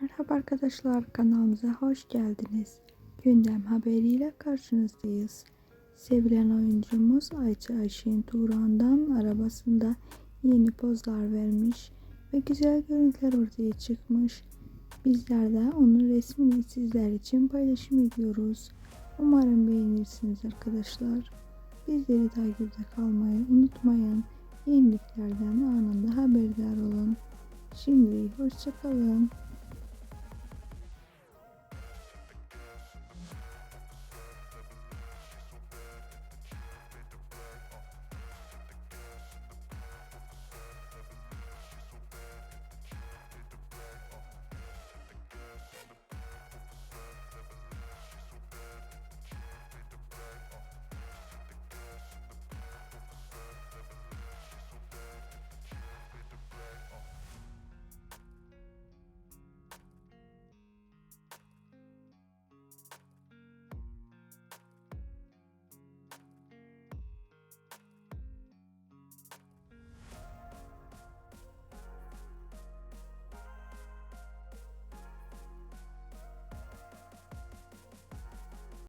Merhaba arkadaşlar kanalımıza hoş geldiniz. Gündem haberiyle karşınızdayız. Sevilen oyuncumuz Ayça Ayşin Turan'dan arabasında yeni pozlar vermiş ve güzel görüntüler ortaya çıkmış. Bizler de onun resmini sizler için paylaşım ediyoruz. Umarım beğenirsiniz arkadaşlar. Bizleri takipte kalmayı unutmayın. Yeniliklerden anında haberdar olun. Şimdi hoşçakalın.